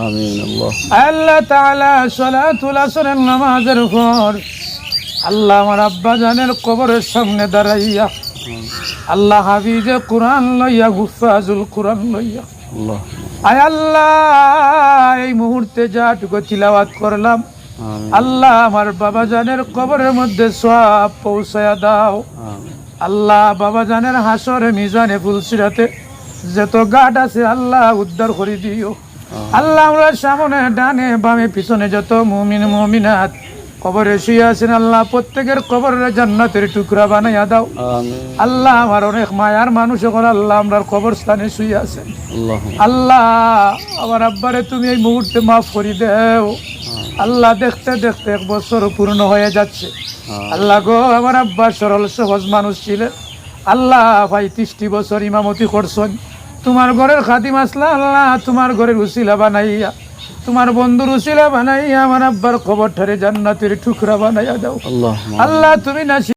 আল্লাহ। আল্লাহ তাআলা সালাতুল আসরের নামাজের পর আল্লাহ আমার আব্বা জানের কবরের সামনে দাঁড়াইয়া আল্লাহ হাফিজে কোরআন লইয়া কোরআন লইয়া। আয় আল্লাহ এই মুহূর্তে যাটুকু করলাম আল্লাহ আমার বাবা জানের কবরের মধ্যে সব পৌঁছায়া দাও। আল্লাহ বাবা জানের হাসরে মিজানে ফুলসিরাতে যত গাট আছে আল্লাহ উদ্ধার করে দিও। আল্লাহ আমরা সামনে ডানে বামে পিছনে যত মুমিন মুমিনাত কবরে শুয়ে আছেন আল্লাহ প্রত্যেকের কবরের জান্নাতের টুকরা বানাইয়া দাও। আল্লাহ আমার অনেক মায়ার মানুষ এখন আল্লাহ আমরা কবরস্থানে শুয়ে আছেন। আল্লাহ আল্লাহ আমার আব্বারে তুমি এই মুহূর্তে মাফ করে দেও। আল্লাহ দেখতে দেখতে এক বছর পূর্ণ হয়ে যাচ্ছে। আল্লাহ গো আমার আব্বা সরল সহজ মানুষ ছিলেন। আল্লাহ ভাই তিরিশটি বছর ইমামতি করছেন। তোমার ঘরের খাদিম আসলা আল্লাহ তোমার ঘরের উসিলা বানাইয়া তোমার বন্ধুর উসিলা বানাইয়া আমার আব্বার খবর ঠারে জান্নাতের টুকরা বানাইয়া দাও। আল্লাহ আল্লাহ তুমি না